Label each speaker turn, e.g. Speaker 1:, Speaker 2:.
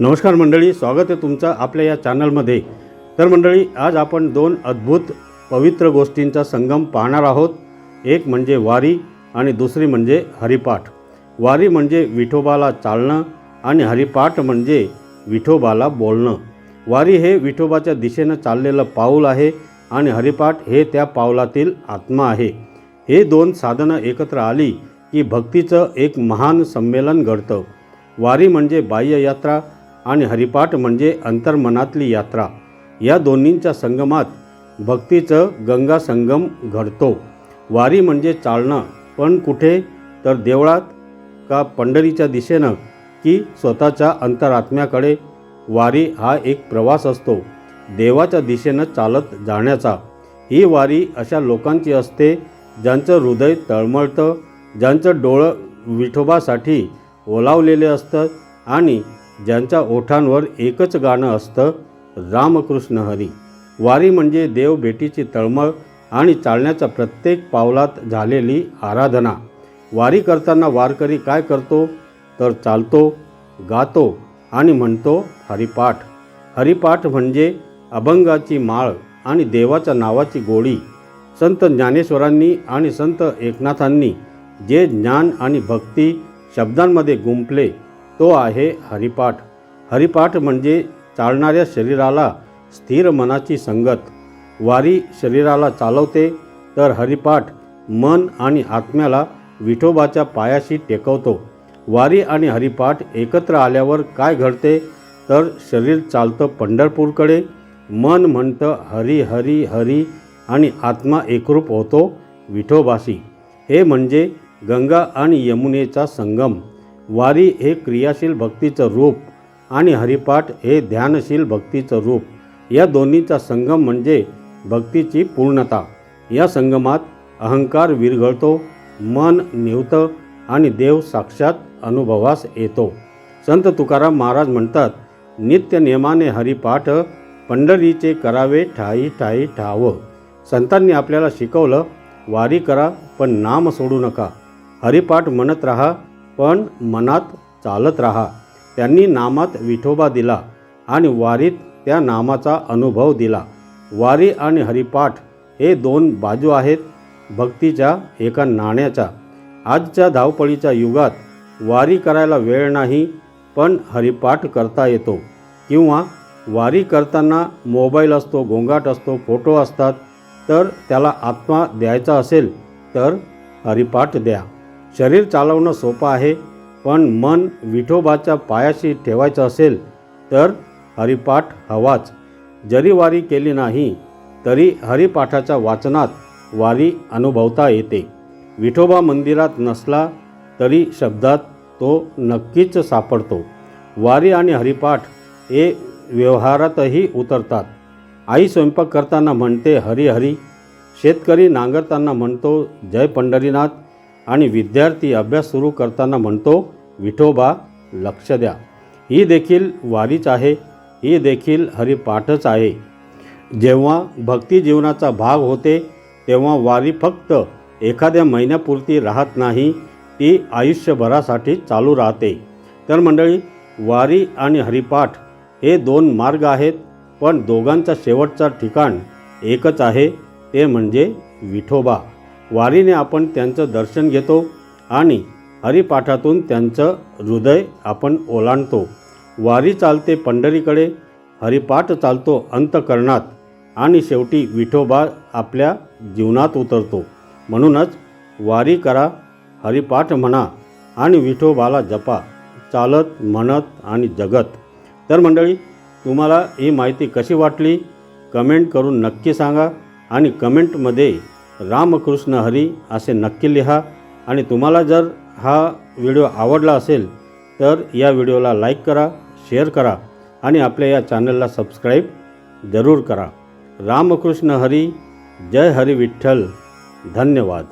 Speaker 1: नमस्कार मंडळी स्वागत आहे तुमचं आपल्या या चॅनलमध्ये. तर मंडळी आज आपण दोन अद्भुत पवित्र गोष्टींचा संगम पाहणार आहोत. एक म्हणजे वारी आणि दुसरी म्हणजे हरिपाठ. वारी म्हणजे विठोबाला चालणं आणि हरिपाठ म्हणजे विठोबाला बोलणं. वारी हे विठोबाच्या दिशेनं चाललेलं पाऊल आहे आणि हरिपाठ हे त्या पावलातील आत्मा आहे. हे दोन साधनं एकत्र आली की भक्तीचं एक महान संमेलन घडतं. वारी म्हणजे बाह्ययात्रा आणि हरिपाठ म्हणजे अंतर्मनातली यात्रा. या दोन्हींच्या संगमात भक्तीचं गंगा संगम घडतो. वारी म्हणजे चालणं. पण कुठे? तर देवळात का पंढरीच्या दिशेनं? की स्वतःच्या अंतरात्म्याकडे? वारी हा एक प्रवास असतो. देवाच्या दिशेनं चालत जाण्याचा. ही वारी अशा लोकांची असते ज्यांचं हृदय तळमळतं ज्यांचं डोळं विठोबासाठी ओलावलेले असतं आणि ज्यांच्या ओठांवर एकच गाणं असतं रामकृष्ण हरी. वारी म्हणजे देव भेटीची तळमळ आणि चालण्याच्या प्रत्येक पावलात झालेली आराधना. वारी करताना वारकरी काय करतो? तर चालतो गातो आणि म्हणतो हरिपाठ. हरिपाठ म्हणजे अभंगाची माळ आणि देवाच्या नावाची गोडी. संत ज्ञानेश्वरांनी आणि संत एकनाथांनी जे ज्ञान आणि भक्ती शब्दांमध्ये गुंपले तो आहे हरिपाठ. हरिपाठ म्हणजे चालणाऱ्या शरीराला स्थिर मनाची संगत. वारी शरीराला चालवते तर हरिपाठ मन आणि आत्म्याला विठोबाच्या पायाशी टेकवतो. वारी आणि हरिपाठ एकत्र आल्यावर काय घडते? तर शरीर चालतं पंढरपूरकडे. मन म्हणतं हरी हरी हरी आणि आत्मा एकरूप होतो विठोबाशी. हे म्हणजे गंगा आणि यमुनेचा संगम. वारी हे क्रियाशील भक्तीचं रूप आणि हरिपाठ हे ध्यानशील भक्तीचं रूप. या दोन्हीचा संगम म्हणजे भक्तीची पूर्णता. या संगमात अहंकार विरघळतो मन निवतं आणि देव साक्षात अनुभवास येतो. संत तुकाराम महाराज म्हणतात नित्य नियमाने हरिपाठ पंढरीचे करावे ठाई ठाई ठावं. संतांनी आपल्याला शिकवलं वारी करा पण नाम सोडू नका. हरिपाठ म्हणत राहा पण मनात चालत राहा. त्यांनी नामात विठोबा दिला आणि वारीत त्या नामाचा अनुभव दिला. वारी आणि हरिपाठ हे दोन बाजू आहेत भक्तीच्या एका नाण्याच्या. आजच्या धावपळीच्या युगात वारी करायला वेळ नाही पण हरिपाठ करता येतो. किंवा वारी करताना मोबाईल असतो गोंगाट असतो फोटो असतात तर त्याला आत्मा द्यायचा असेल तर हरिपाठ द्या. शरीर चालवणं सोपं आहे पण मन विठोबाच्या पायाशी ठेवायचं असेल तर हरिपाठ हवाच. जरी वारी केली नाही तरी हरिपाठाच्या वाचनात वारी अनुभवता येते. विठोबा मंदिरात नसला तरी शब्दात तो नक्कीच सापडतो. वारी आणि हरिपाठ हे व्यवहारातही उतरतात. आई स्वयंपाक करताना म्हणते हरी हरी. शेतकरी नांगरताना म्हणतो जय पंढरीनाथ. आणि विद्यार्थी अभ्यास सुरू करताना म्हणतो विठोबा लक्ष द्या. ही देखील वारीच आहे. ही देखील हरिपाठच आहे. जेव्हा भक्ती जीवनाचा भाग होते तेव्हा वारी फक्त एखाद्या महिन्यापुरती राहत नाही. ती आयुष्यभरासाठी चालू राहते. तर मंडळी वारी आणि हरिपाठ हे दोन मार्ग आहेत पण दोघांचा शेवटचा ठिकाण एकच आहे ते म्हणजे विठोबा. वारीने आपण त्यांचं दर्शन घेतो आणि हरिपाठातून त्यांचं हृदय आपण ओलांडतो. वारी चालते पंढरीकडे हरिपाठ चालतो अंतकरणात आणि शेवटी विठोबा आपल्या जीवनात उतरतो. म्हणूनच वारी करा हरिपाठ म्हणा आणि विठोबाला जपा. चालत म्हणत आणि जगत. तर मंडळी तुम्हाला ही माहिती कशी वाटली? कमेंट करून नक्की सांगा आणि कमेंटमध्ये रामकृष्ण हरी असे नक्की लिहा. आणि तुम्हाला जर हा व्हिडिओ आवडला असेल तर या व्हिडिओला लाईक करा शेअर करा आणि आपल्या या चॅनलला सबस्क्राईब जरूर करा. रामकृष्ण हरी जय हरी विठ्ठल. धन्यवाद.